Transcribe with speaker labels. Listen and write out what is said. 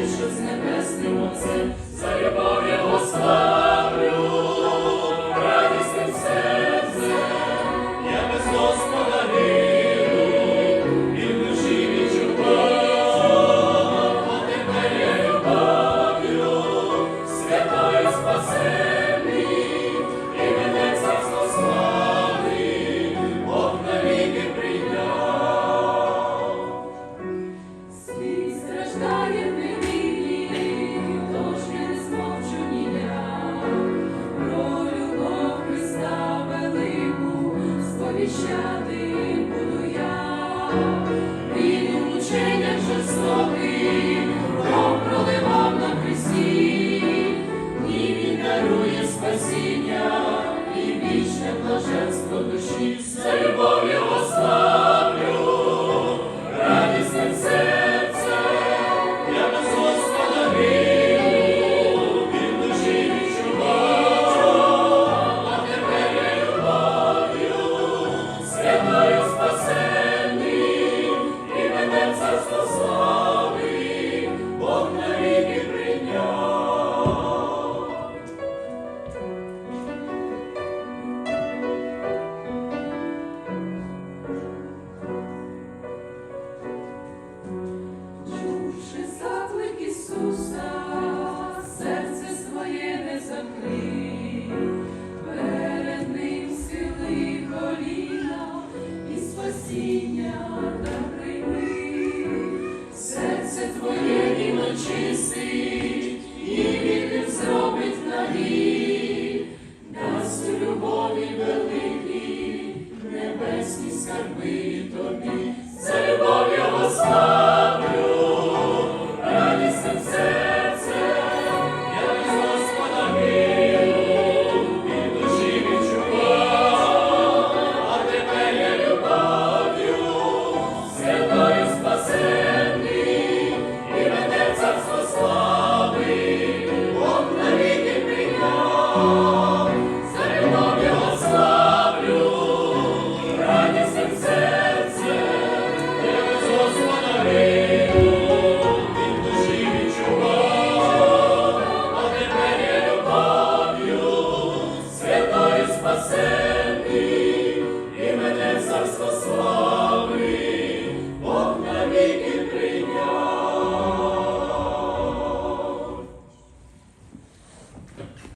Speaker 1: що з небесним отцем за любов його слава. Спасибо. the same.